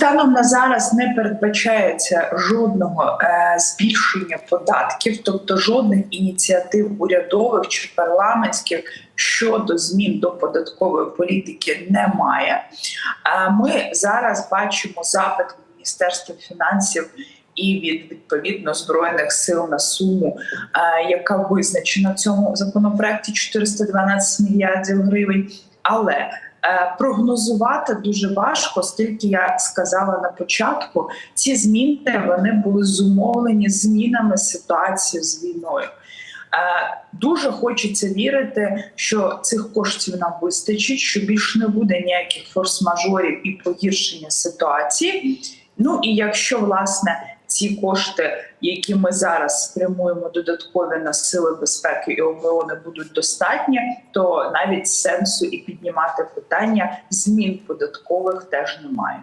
станом на зараз не передбачається жодного е, збільшення податків, тобто жодних ініціатив урядових чи парламентських щодо змін до податкової політики немає. Е, ми зараз бачимо запит Міністерства фінансів. І від відповідно збройних сил на суму, е, яка визначена в цьому законопроекті 412 мільярдів гривень. Але прогнозувати дуже важко, оскільки я сказала на початку, ці зміни вони були зумовлені змінами ситуації з війною. Е, Дуже хочеться вірити, що цих коштів нам вистачить, що більш не буде ніяких форс-мажорів і погіршення ситуації. Ну і якщо власне ці кошти, які ми зараз спрямуємо додаткові на сили безпеки і оборони, будуть достатні, то навіть сенсу і піднімати питання змін податкових теж немає.